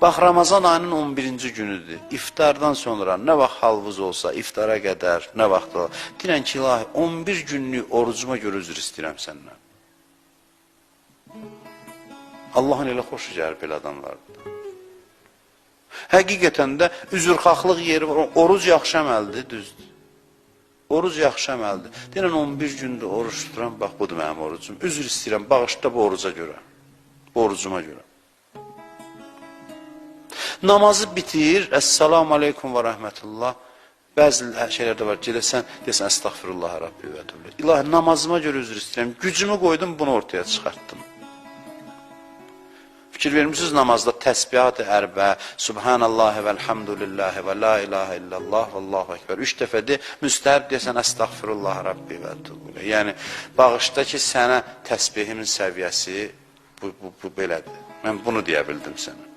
Bax, Ramazan ayının 11-ci günüdür. İftardan sonra nə vaxt halvuz olsa, iftara qədər, nə vaxt da. Deyirən ki, ilahi, 11 günlük orucuma görə üzr istəyirəm səndən. Allahın elə xoşu gəlir belə adamlardır. Həqiqətən də üzrxahlıq yeri var. Oruc yaxşı əməldir, düzdür. Oruc yaxşı əməldir. Deyirən 11 gündür oruç tuturam, bax budur mənim orucum. Üzr istəyirəm, bağışla bu oruca görə. Bu orucuma görə. Namazı bitir, Əssalamu aleykum və rəhmətullah. Bəzi şeylərdə var, gedəsən, desən, əstəğfirullah Rabbi və tövlə. İlahi, namazıma görə üzr istəyirəm. Gücümü qoydum, bunu ortaya çıxartdım. Fikir vermişsiniz namazda təsbihat-ı ərbə, Subhanallahi və elhamdülillahi və la ilahə illallah və allahu ekber. Üç dəfədir, müstəhəb deyəsən, əstəğfirullah Rabbi və tövlə. Yəni, bağışda ki, sənə təsbihimin səviyyəsi bu, bu, bu belədir. Mən bunu deyə bildim sənə.